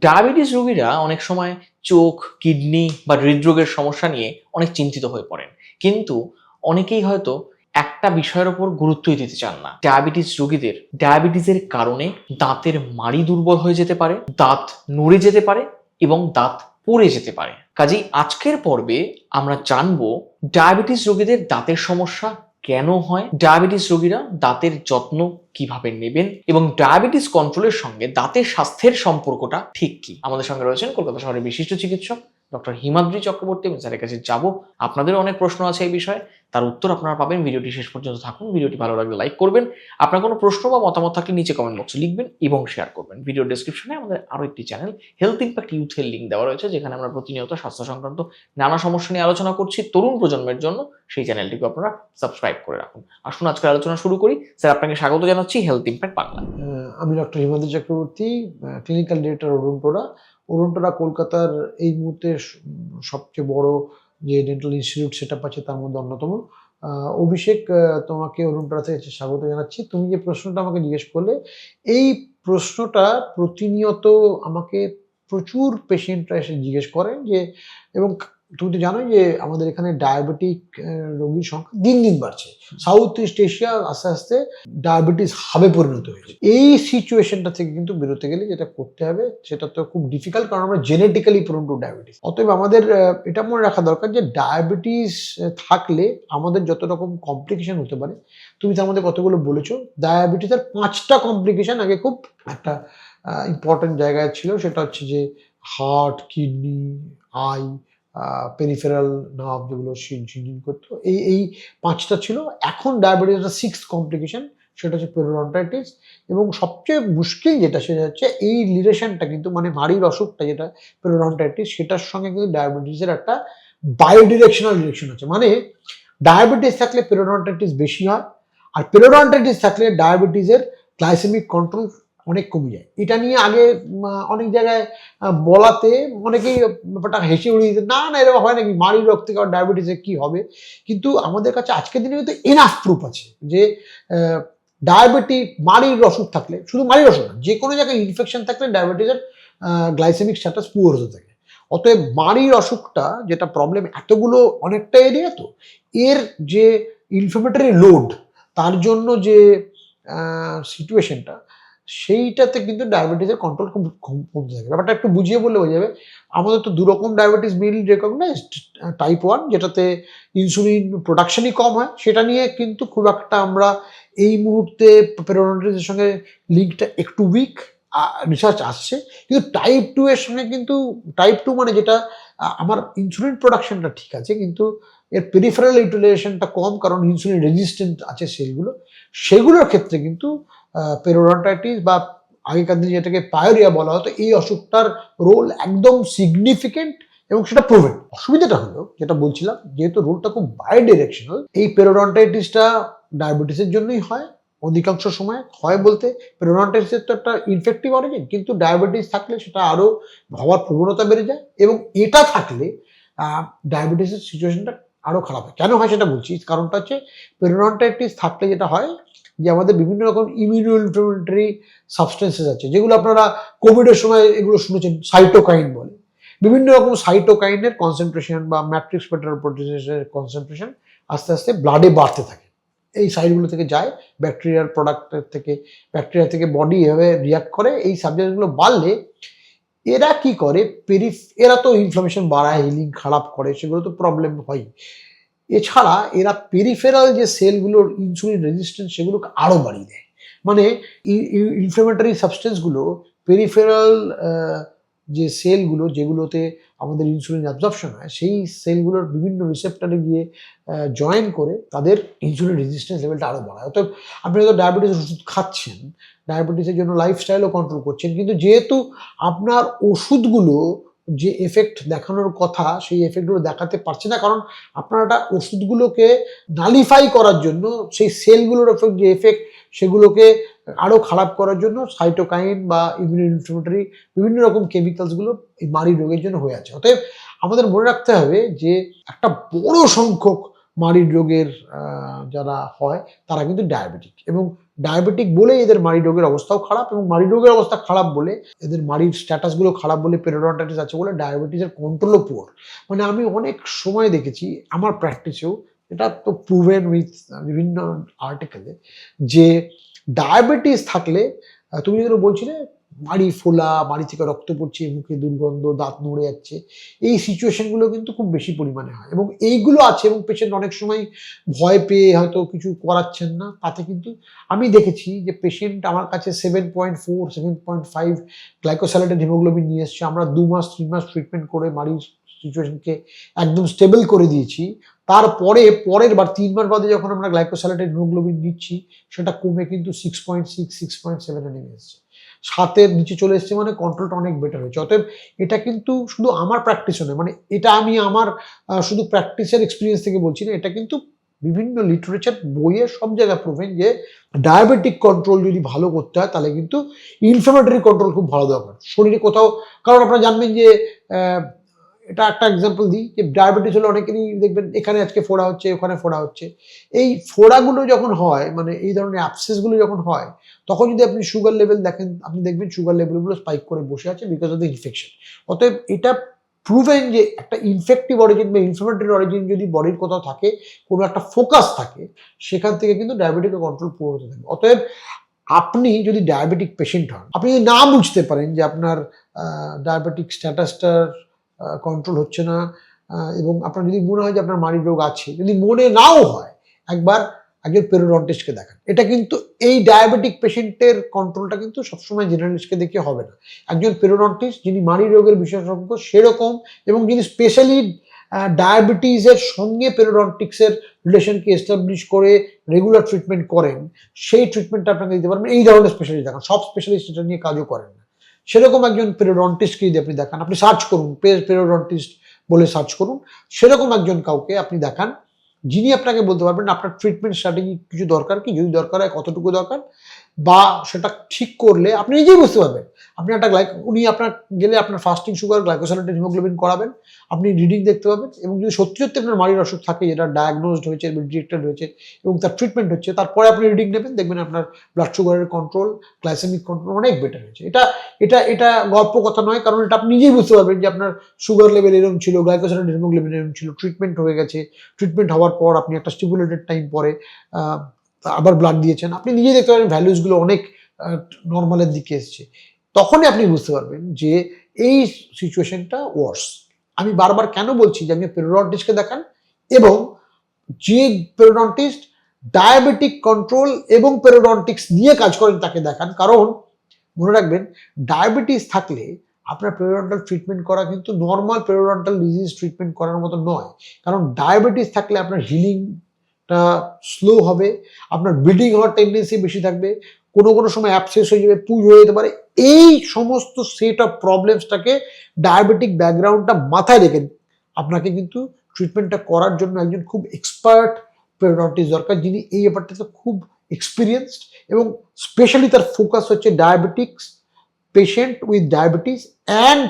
Diabetes রোগীরা অনেক সময় চোখ, কিডনি বা হৃদরোগের সমস্যা নিয়ে অনেক চিন্তিত হয়ে পড়েন। কিন্তু অনেকেই হয়তো একটা বিষয়ের ওপর গুরুত্বই দিতে চান না। ডায়াবেটিস রোগীদের ডায়াবেটিসের কারণে দাঁতের মাড়ি দুর্বল হয়ে যেতে পারে, দাঁত নড়ে যেতে পারে এবং দাঁত পড়ে যেতে পারে। কাজেই আজকের পর্বে আমরা জানব ডায়াবেটিস রোগীদের দাঁতের সমস্যা কেন হয়? ডায়াবেটিস রোগীরা দাঁতের যত্ন কীভাবে নেবেন? এবং ডায়াবেটিস কন্ট্রোলের সঙ্গে দাঁতের স্বাস্থ্যের সম্পর্কটা ঠিক কি? আমাদের সঙ্গে রয়েছেন কলকাতা শহরের বিশিষ্ট চিকিৎসক ডক্টর হিমাদ্রি চক্রবর্তী এবং স্যারের কাছে যাব। আপনাদের অনেক প্রশ্ন আছে এই বিষয়ে। তার উত্তর আপনারা পাবেন। ভিডিওটি শেষ পর্যন্ত থাকুন। ভিডিওটি ভালো লাগলে লাইক করবেন। আপনার কোনো প্রশ্ন বা মতামত থাকলে নিচে কমেন্ট বক্সে লিখবেন এবং শেয়ার করবেন। ভিডিও ডেসক্রিপশনে আমাদের আরও একটি চ্যানেল হেলথ ইম্প্যাক্ট ইউথের লিঙ্ক দেওয়া রয়েছে, যেখানে আমরা প্রতিনিয়ত স্বাস্থ্য সংক্রান্ত নানা সমস্যা নিয়ে আলোচনা করছি তরুণ প্রজন্মের জন্য। সেই চ্যানেলটিকে আপনারা সাবস্ক্রাইব করে রাখুন। আসুন, আজকের আলোচনা শুরু করি। স্যার, আপনাকে স্বাগত জানাচ্ছি হেলথ ইম্প্যাক্ট বাংলা। আমি doctor Himadri Chakraborty clinical director অরুণটোরা অরুণটোরা কলকাতার এই মুহূর্তে সবচেয়ে বড় যে ডেন্টাল ইনস্টিটিউট সেট আপ আছে তার মধ্যে অন্যতম। অভিষেক তোমাকে অরুণ থেকে স্বাগত জানাচ্ছি। তুমি যে প্রশ্নটা আমাকে জিজ্ঞেস করলে, এই প্রশ্নটা প্রতিনিয়ত আমাকে প্রচুর পেশেন্টরা এসে জিজ্ঞেস করেন যে, এবং তুমি তো জানোই যে আমাদের এখানে ডায়াবেটিক রোগীর সংখ্যা দিন দিন বাড়ছে। সাউথ ইস্ট এশিয়া আস্তে আস্তে ডায়াবেটিস হাবে পরিণত হয়েছে। এই সিচুয়েশনটা থেকে কিন্তু বেরোতে গেলে যেটা করতে হবে, সেটা তো খুব ডিফিকাল্ট কারণ আমরা জেনেটিক্যালি প্রোন টু ডায়াবেটিস অতএব আমাদের এটা মনে রাখা দরকার যে ডায়াবেটিস থাকলে আমাদের যত রকম কমপ্লিকেশন হতে পারে, তুমি তো আমাদের কতগুলো বলেছ ডায়াবেটিসের পাঁচটা কমপ্লিকেশন আগে খুব একটা ইম্পর্টেন্ট জায়গায় ছিল। সেটা হচ্ছে যে heart kidney eye peripheral nerve যেগুলো সিনজিন করতো, এই এই পাঁচটা ছিল। এখন ডায়াবেটিসের সিক্স কমপ্লিকেশন সেটা হচ্ছে পেরোডন্টাইটিস এবং সবচেয়ে মুশকিল যেটা, সেটা হচ্ছে এই রিলেশনটা কিন্তু মানে মাড়ির অসুখটা যেটা পেরোডন্টাইটিস সেটার সঙ্গে কিন্তু ডায়াবেটিসের একটা বায়োডিরেকশনাল রিলেশন আছে। মানে ডায়াবেটিস থাকলে পেরোডন্টাইটিস বেশি হয়, আর পেরোডন্টাইটিস থাকলে ডায়াবেটিসের গ্লাইসেমিক কন্ট্রোল অনেক কমে যায়। এটা নিয়ে আগে অনেক জায়গায় বলাতে অনেকেই ব্যাপারটা হেসে উড়িয়ে দিতে না না, এরকম হয় নাকি? মাড়ির রোগ থেকে ডায়াবেটিসে কী হবে? কিন্তু আমাদের কাছে আজকের দিনে কিন্তু এনাফ প্রুফ আছে যে ডায়াবেটিক মাড়ির অসুখ থাকলে, শুধু মাড়ির অসুখ না, যে কোনো জায়গায় ইনফেকশন থাকলে ডায়াবেটিসের গ্লাইসেমিক স্ট্যাটাস পুয়ার হতে থাকে। অতএব মাড়ির অসুখটা যেটা প্রবলেম এতগুলো অনেকটা এরিয়া তো, এর যে ইনফ্লেমেটরি লোড তার জন্য যে সিচুয়েশনটা সেইটাতে কিন্তু ডায়াবেটিসের কন্ট্রোল খুব কম- থাকে। ব্যাপারটা একটু বুঝিয়ে বললে হয়ে যাবে। আমাদের তো দু রকম ডায়াবেটিস মিল রেকগনাইজড টাইপ ওয়ান যেটাতে ইনসুলিন প্রোডাকশনই কম হয়। সেটা নিয়ে কিন্তু খুব একটা আমরা এই মুহূর্তে পেরোডন্টাইটিসের সঙ্গে লিঙ্কটা একটু উইক রিসার্চ আসছে। কিন্তু টাইপ টু এর সঙ্গে কিন্তু টাইপ টু মানে যেটা আমার ইনসুলিন প্রোডাকশনটা ঠিক আছে, কিন্তু এর পেরিফেরাল ইউটিলাইজেশনটা কম, কারণ ইনসুলিন রেজিস্ট্যান্ট আছে সেলগুলো সেগুলোর ক্ষেত্রে কিন্তু পেরোডন্টাইটিস বা আগেকার দিনে যেটাকে পায়োরিয়া বলা হতো, এই অসুখটার রোল একদম সিগনিফিকেন্ট এবং সেটা প্রুভেন অসুবিধাটা হলো, যেটা বলছিলাম, যেহেতু রোলটা খুব বায়োডিরেকশনাল এই পেরোডন্টাইটিসটা ডায়াবেটিসের জন্যই হয়, অধিকাংশ সময় হয় বলতে পেরোডন্টাইটিসের তো একটা ইনফেক্টিভ অরিজিন কিন্তু ডায়াবেটিস থাকলে সেটা আরও হওয়ার প্রবণতা বেড়ে যায় এবং এটা থাকলে ডায়াবেটিসের সিচুয়েশনটা আরও খারাপ হয়। কেন হয় সেটা বলছি? কারণটা হচ্ছে পেরোডন্টাইটিস থাকলে যেটা হয় যে আমাদের বিভিন্ন রকম ইমিউনো ইনফ্লামেটরি সাবস্টেন্সেস আছে, যেগুলো আপনারা কোভিডের সময় এগুলো শুনেছেন সাইটোকাইন বলে। বিভিন্ন রকম সাইটোকাইনের কনসেন্ট্রেশন বা ম্যাট্রিক্স পেটার প্রোটিনের কনসেন্ট্রেশন আস্তে আস্তে ব্লাডে বাড়তে থাকে। এই সাইডগুলো থেকে যায় ব্যাকটেরিয়ার প্রোডাক্টের থেকে ব্যাকটেরিয়া থেকে বডি এভাবে রিয়াক্ট করে। এই সাবজেক্টগুলো বাড়লে এরা কি করে? পেরিফ এরা তো ইনফ্লামেশন বাড়ায় হিলিং খারাপ করে, সেগুলো তো প্রবলেম হয় এছাড়া এরা পেরিফেরাল যে সেলগুলোর ইনসুলিন রেজিস্ট্যান্স সেগুলোকে আরও বাড়িয়ে দেয়। মানে ইনফ্লামেটারি সাবস্টেন্সগুলো পেরিফেরাল যে সেলগুলো যেগুলোতে আমাদের ইনসুলিন অ্যাবজর্পশন হয়, সেই সেলগুলোর বিভিন্ন রিসেপ্টারে গিয়ে জয়েন করে তাদের ইনসুলিন রেজিস্ট্যান্স লেভেলটা আরও বাড়ায়। অর্থাৎ আপনি হয়তো ডায়াবেটিস ওষুধ খাচ্ছেন ডায়াবেটিসের জন্য লাইফস্টাইলও কন্ট্রোল করছেন, কিন্তু যেহেতু আপনার ওষুধগুলো যে এফেক্ট দেখানোর কথা, সেই এফেক্টগুলো দেখাতে পারছে না, কারণ আপনার ওষুধগুলোকে নালিফাই করার জন্য সেই সেলগুলোর যে এফেক্ট সেগুলোকে আরও খারাপ করার জন্য সাইটোকাইন বা ইমিউনো ইনফ্লেমেটরি বিভিন্ন রকম কেমিক্যালসগুলো এই মাড়ি রোগের জন্য হয়ে আছে। অতএব আমাদের মনে রাখতে হবে যে একটা বড় সংখ্যক মাড়ির রোগের যারা হয় তারা কিন্তু ডায়াবেটিক এবং ডায়াবেটিক বলে এদের মাড়ি রোগের অবস্থাও খারাপ এবং মাড়ি রোগের অবস্থা খারাপ বলে এদের মাড়ির স্ট্যাটাসগুলো খারাপ বলে পেরোডন্টাইটিস আছে বলে ডায়াবেটিসের কন্ট্রোলও পুয়ার মানে আমি অনেক সময় দেখেছি আমার প্র্যাকটিসেও এটা তো প্রুভেন উইথ বিভিন্ন আর্টিকেলে যে ডায়াবেটিস থাকলে তুমি যেগুলো বলছিলে মাড়ি ফোলা, বাড়ি থেকে রক্ত পড়ছে, মুখে দুর্গন্ধ, দাঁত নড়ে যাচ্ছে, এই সিচুয়েশনগুলো কিন্তু খুব বেশি পরিমাণে হয় এবং এইগুলো আছে এবং পেশেন্ট অনেক সময় ভয় পেয়ে হয়তো কিছু করাচ্ছেন না। তাতে কিন্তু আমি দেখেছি যে পেশেন্ট আমার কাছে seven point four seven point five glycosylated haemoglobin নিয়ে এসছে। আমরা দু মাস, তিন মাস ট্রিটমেন্ট করে মাড়ির সিচুয়েশনকে একদম স্টেবল করে দিয়েছি। তারপরে, পরের বার তিন মাস বাদে যখন আমরা গ্লাইকোস্যালেটেড হিমোগ্লোবিন নিচ্ছি, সেটা কমে কিন্তু six point six six point সেভেনে নেমে এসছে। সাতের নিচে চলে এসছে মানে কন্ট্রোলটা অনেক বেটার হয়েছে। অতএব এটা কিন্তু শুধু আমার প্র্যাকটিসও নয় মানে এটা আমি আমার শুধু প্র্যাকটিসের এক্সপিরিয়েন্স থেকে বলছি না, এটা কিন্তু বিভিন্ন লিটারেচার বইয়ে সব জায়গায় প্রুভেন যে ডায়াবেটিক কন্ট্রোল যদি ভালো করতে হয়, তাহলে কিন্তু ইনফ্লামেটরি কন্ট্রোল খুব ভালো দরকার শরীরে কোথাও, কারণ আপনারা জানবেন যে এটা একটা এক্সাম্পল দিই যে ডায়াবেটিস হলে অনেকেরই দেখবেন এখানে আজকে ফোড়া হচ্ছে, ওখানে ফোড়া হচ্ছে। এই ফোড়াগুলো যখন হয় মানে এই ধরনের অ্যাপসেসগুলো যখন হয়, তখন যদি আপনি সুগার লেভেল দেখেন, আপনি দেখবেন সুগার লেভেলগুলো স্পাইক করে বসে আছে বিকজ অফ দ্য ইনফেকশন অতএব এটা প্রুভেন যে একটা ইনফেক্টিভ অরিজিন বা ইনফ্লামেটরি অরিজিন যদি বডির কোথাও থাকে, কোনো একটা ফোকাস থাকে, সেখান থেকে কিন্তু ডায়াবেটিকের কন্ট্রোল পুরো হতে থাকে। অতএব আপনি যদি ডায়াবেটিক পেশেন্ট হন, আপনি যদি না বুঝতে পারেন যে আপনার ডায়াবেটিক স্ট্যাটাসটার কন্ট্রোল হচ্ছে না এবং আপনার যদি মনে হয় যে আপনার মাড়ির রোগ আছে, যদি মনে নাও হয়, একবার একজন পেরোডন্টিস্টকে দেখান। এটা কিন্তু এই ডায়াবেটিক পেশেন্টের কন্ট্রোলটা কিন্তু সবসময় জেনারেলিস্টকে দেখে হবে না। একজন পেরোডন্টিস্ট যিনি মাড়ি রোগের বিশেষজ্ঞ, সেরকম, এবং যিনি স্পেশালি ডায়াবেটিসের সঙ্গে পেরোডন্টিক্সের রিলেশনকে এস্টাবলিশ করে রেগুলার ট্রিটমেন্ট করেন, সেই ট্রিটমেন্টটা আপনাকে দিতে পারবেন। এই ধরনের স্পেশালিস্ট দেখান। সব স্পেশালিস্ট এটা নিয়ে কাজও করেন না। সেরকম একজন পেরোডন্টিস্টকে যদি আপনি দেখান, আপনি সার্চ করুন পেরোডন্টিস্ট বলে সার্চ করুন, সেরকম একজন কাউকে আপনি দেখান, যিনি আপনাকে বলতে পারবেন আপনার ট্রিটমেন্ট স্ট্র্যাটেজি কিছু দরকার কি, যদি দরকার হয় কতটুকু দরকার বা সেটা ঠিক করলে আপনি নিজেই বুঝতে পারবেন। আপনি একটা গ্লাইক উনি আপনার গেলে আপনার ফাস্টিং সুগার গ্লাইকোসালেটেড হিমোগ্লোবিন করাবেন, আপনি রিডিং দেখতে পাবেন এবং যদি সত্যি সত্যি আপনার মাড়ির অসুখ থাকে, যেটা ডায়াগনোজড হয়েছে ডিটেক্টেড হয়েছে এবং তার ট্রিটমেন্ট হচ্ছে, তারপরে আপনি রিডিং নেবেন, দেখবেন আপনার ব্লাড সুগারের কন্ট্রোল গ্লাইসেমিক কন্ট্রোল অনেক বেটার হয়েছে। এটা এটা এটা গল্প কথা নয়, কারণ এটা আপনি নিজেই বুঝতে পারবেন যে আপনার সুগার লেভেল এরকম ছিল গ্লাইকোসালেটেড হিমোগ্লোবিন এরকম ছিল ট্রিটমেন্ট হয়ে গেছে ট্রিটমেন্ট হওয়ার পর আপনি একটা স্টিপুলেটেড টাইম পরে আবার ব্লাড দিয়েছেন। আপনি নিজেই দেখতে পারেন ভ্যালুসগুলো অনেক নর্মালের দিকে এসছে। তখনই আপনি বুঝতে পারবেন যে এই সিচুয়েশনটা ওয়ার্স আমি বারবার কেন বলছি যে আপনি পেরোডন্টিস্টকে দেখান এবং যে পেরোডন্টিস্ট ডায়াবেটিক কন্ট্রোল এবং পেরোডন্টিক্স নিয়ে কাজ করেন তাকে দেখান। কারণ মনে রাখবেন ডায়াবেটিস থাকলে আপনার পেরোডন্টাল ট্রিটমেন্ট করা কিন্তু নর্মাল পেরোডন্টাল ডিজিজ ট্রিটমেন্ট করার মতো নয়। কারণ ডায়াবেটিস থাকলে আপনার হিলিংটা স্লো হবে, আপনার ব্লিডিং হওয়ার টেন্ডেন্সি বেশি থাকবে, কোনো কোনো সময় অ্যাপসেস হয়ে যাবে পুজ হয়ে যেতে পারে। এই সমস্ত সেট অফ প্রবলেমসটাকে ডায়াবেটিক ব্যাকগ্রাউন্ডটা মাথায় রেখে আপনাকে কিন্তু ট্রিটমেন্টটা করার জন্য একজন খুব এক্সপার্ট পেরোডন্টিস দরকার, যিনি এই ব্যাপারটাতে খুব এক্সপিরিয়েন্সড এবং স্পেশালি তার ফোকাস হচ্ছে diabetics patient with diabetes and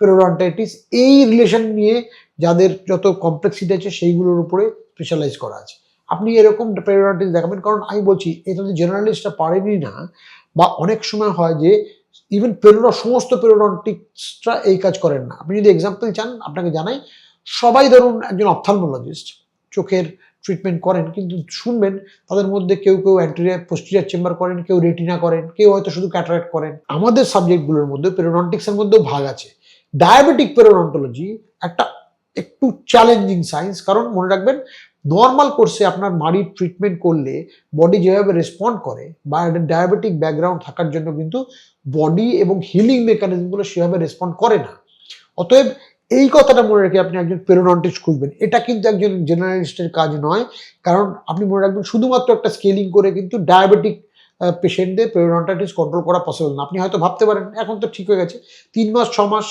periodontitis এই রিলেশন নিয়ে যাদের যত কমপ্লেক্সিটি আছে, সেইগুলোর উপরে স্পেশালাইজ করা আছে। আপনি এরকম পেরোডন্টিস দেখাবেন। কারণ আমি বলছি, এটা যদি জেনারেলিস্টটা পারেনি না, বা অনেক সময় হয় যে ইভেন পেরোড সমস্ত পেরোডন্টিক্সটা এই কাজ করেন না। আপনি যদি এক্সাম্পল চান, আপনাকে জানাই, সবাই ধরুন একজন অপথালমোলজিস্ট চোখের ট্রিটমেন্ট করেন, কিন্তু শুনবেন, তাদের মধ্যে কেউ কেউ অ্যান্টিরিয়ার পোস্টিরিয়ার চেম্বার করেন, কেউ রেটিনা করেন, কেউ হয়তো শুধু ক্যাটারাক্ট করেন। আমাদের সাবজেক্টগুলোর মধ্যে পেরোডন্টিক্সের মধ্যেও ভাগ আছে। ডায়াবেটিক পেরোডন্টোলজি একটা একটু চ্যালেঞ্জিং সায়েন্স কারণ মনে রাখবেন নর্মাল কোর্সে আপনার মাড়ির ট্রিটমেন্ট করলে বডি যেভাবে রেসপন্ড করে বা ডায়াবেটিক ব্যাকগ্রাউন্ড থাকার জন্য কিন্তু বডি এবং হিলিং মেকানিজমগুলো সেভাবে রেসপন্ড করে না। অতএব এই কথাটা মনে রেখে আপনি একজন পেরোডন্টিস্ট খুঁজবেন। এটা কিন্তু একজন জেনারেলিস্টের কাজ নয়, কারণ আপনি মনে রাখবেন শুধুমাত্র একটা স্কেলিং করে কিন্তু ডায়াবেটিক পেশেন্টদের পেরোডন্টাইটিস কন্ট্রোল করা পসিবল না। আপনি হয়তো ভাবতে পারেন, এখন তো ঠিক হয়ে গেছে, তিন মাস, ছ মাস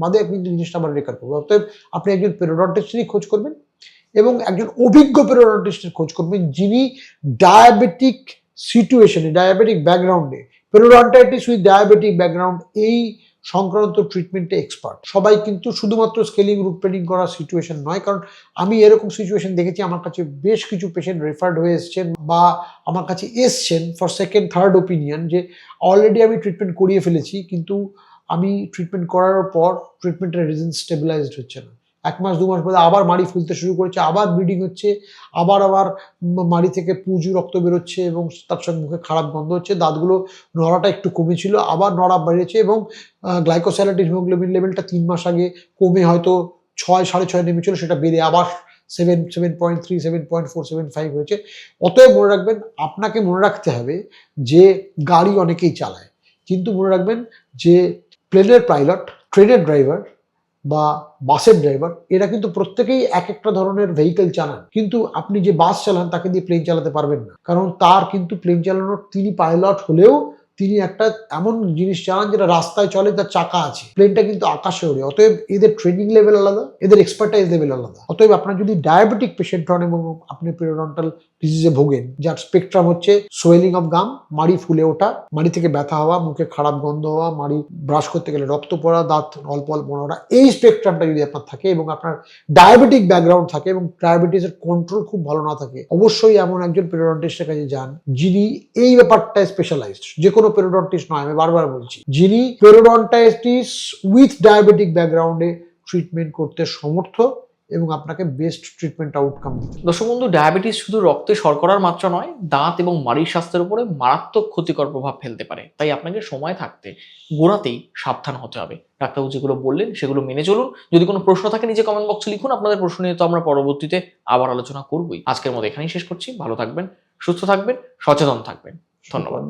বাদে কিন্তু জিনিসটা আবার রেকার করব অতএব আপনি একজন পেরোডন্টিস্টেরই খোঁজ করবেন এবং একজন অভিজ্ঞ পেরোডন্টিস্টের খোঁজ করবেন, যিনি ডায়াবেটিক সিচুয়েশনে ডায়াবেটিক ব্যাকগ্রাউন্ডে পেরোডন্টাইটিস উইথ ডায়াবেটিক ব্যাকগ্রাউন্ড এই সংক্রান্ত ট্রিটমেন্টে এক্সপার্ট সবাই কিন্তু শুধুমাত্র স্কেলিং রুট ট্রেনিং করার সিচুয়েশন নয়, কারণ আমি এরকম সিচুয়েশন দেখেছি, আমার কাছে বেশ কিছু পেশেন্ট রেফার্ড হয়ে এসছেন বা আমার কাছে এসছেন ফর সেকেন্ড থার্ড ওপিনিয়ন যে অলরেডি আমি ট্রিটমেন্ট করিয়ে ফেলেছি, কিন্তু আমি ট্রিটমেন্ট করার পর ট্রিটমেন্টের রিজন স্টেবিলাইজড হচ্ছে না। এক মাস, দু মাস পরে আবার মাড়ি ফুলতে শুরু করেছে, আবার ব্লিডিং হচ্ছে, আবার আবার মাড়ি থেকে পুজু রক্ত বেরোচ্ছে এবং তার সঙ্গে মুখে খারাপ গন্ধ হচ্ছে, দাঁতগুলো নড়াটা একটু কমেছিল, আবার নড়া বেড়েছে এবং গ্লাইকোস্যালাইড হিমোগ্লোবিন লেভেলটা তিন মাস আগে কমে হয়তো ছয়, সাড়ে ছয় নেমেছিল, সেটা বেড়ে আবার seven seven point three seven point four seven five হয়েছে। অতএব মনে রাখবেন, আপনাকে মনে রাখতে হবে যে গাড়ি অনেকেই চালায়, কিন্তু মনে রাখবেন যে প্লেনের পাইলট ট্রেনের ড্রাইভার বা বাসের ড্রাইভার এরা কিন্তু প্রত্যেকেই এক একটা ধরনের ভেহিকেল চালান। কিন্তু আপনি যে বাস চালান, তাকে দিয়ে প্লেন চালাতে পারবেন না। কারণ তার কিন্তু প্লেন চালানোর তিনি পাইলট হলেও তিনি একটা এমন জিনিস চালান যেটা রাস্তায় চলে, তার চাকা আছে। প্লেনটা কিন্তু আকাশে ওড়ে। অতএব এদের ট্রেনিং লেভেল আলাদা, এদের এক্সপার্টাইজ লেভেল আলাদা। অতএব আপনার যদি ডায়াবেটিক পেশেন্ট হন এবং আপনি পেরোডন্টাল ডিজিজে ভোগেন, যার স্পেকট্রাম হচ্ছে সোয়েলিং অফ গাম মাড়ি ফুলে ওঠা, মাড়ি থেকে ব্যথা হওয়া, মুখে খারাপ গন্ধ হওয়া, মাড়ি ব্রাশ করতে গেলে রক্ত পড়া, দাঁত অল্প অল্প ওঠা এই স্পেকট্রামটা যদি আপনার থাকে এবং আপনার ডায়াবেটিক ব্যাকগ্রাউন্ড থাকে এবং ডায়াবেটিসের কন্ট্রোল খুব ভালো না থাকে, অবশ্যই এমন একজন পেরোডন্টিস্টের কাছে যান, যিনি এই ব্যাপারটায় স্পেশালাইজড যে কোনো পেরোডন্টিস্ট নয় আমি বারবার বলছি। যিনি পেরোডন্টাইটিস উইথ ডায়াবেটিক ব্যাকগ্রাউন্ডে ট্রিটমেন্ট করতে সমর্থ এবং আপনাকে বেস্ট ট্রিটমেন্ট আউটকাম দিতে দর্শক বন্ধু ডায়াবেটিস শুধু রক্তে শর্করার মাত্রা নয় দাঁত এবং মাড়ির স্বাস্থ্যের উপরে মারাত্মক ক্ষতিকর প্রভাব ফেলতে পারে। তাই আপনাকে সময় থাকতে গোড়াতেই সাবধান হতে হবে। ডাক্তারবাবু যেগুলো বললেন সেগুলো মেনে চলুন। যদি কোনো প্রশ্ন থাকে নিজে কমেন্ট বক্সে লিখুন। আপনাদের প্রশ্ন নিয়ে তো আমরা পরবর্তীতে আবার আলোচনা করবই। আজকের মতো এখানেই শেষ করছি। ভালো থাকবেন সুস্থ থাকবেন সচেতন থাকবেন। ধন্যবাদ।